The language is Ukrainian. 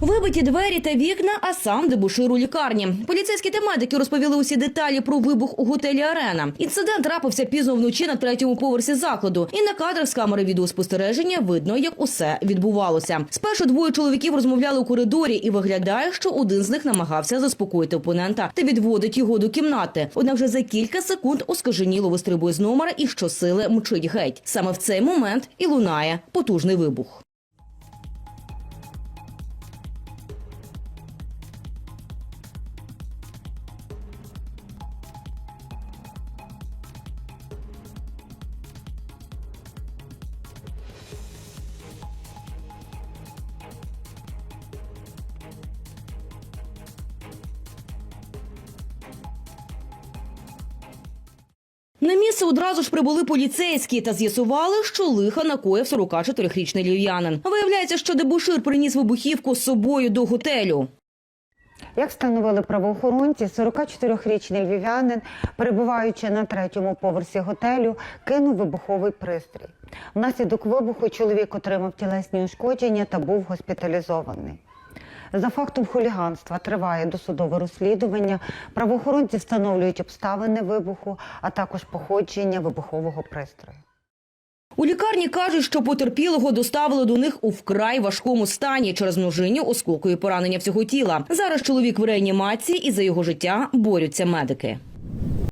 Вибиті двері та вікна, а сам дебушир у лікарні. Поліцейські та медики розповіли усі деталі про вибух у готелі Арена. Інцидент трапився пізно вночі на третьому поверсі закладу. І на кадрах з камери відеоспостереження видно, як усе відбувалося. Спершу двоє чоловіків розмовляли у коридорі, і виглядає, що один з них намагався заспокоїти опонента та відводить його до кімнати. Однак вже за кілька секунд оскаженіло вистрибує з номера і щосили мчить геть. Саме в цей момент і лунає потужний вибух. На місце одразу ж прибули поліцейські та з'ясували, що лиха накоїв 44-річний львів'янин. Виявляється, що дебушир приніс вибухівку з собою до готелю. Як встановили правоохоронці, 44-річний львів'янин, перебуваючи на третьому поверсі готелю, кинув вибуховий пристрій. Внаслідок вибуху чоловік отримав тілесні ушкодження та був госпіталізований. За фактом хуліганства триває досудове розслідування. Правоохоронці встановлюють обставини вибуху, а також походження вибухового пристрою. У лікарні кажуть, що потерпілого доставили до них у вкрай важкому стані через множиння осколкові поранення всього тіла. Зараз чоловік в реанімації і за його життя борються медики.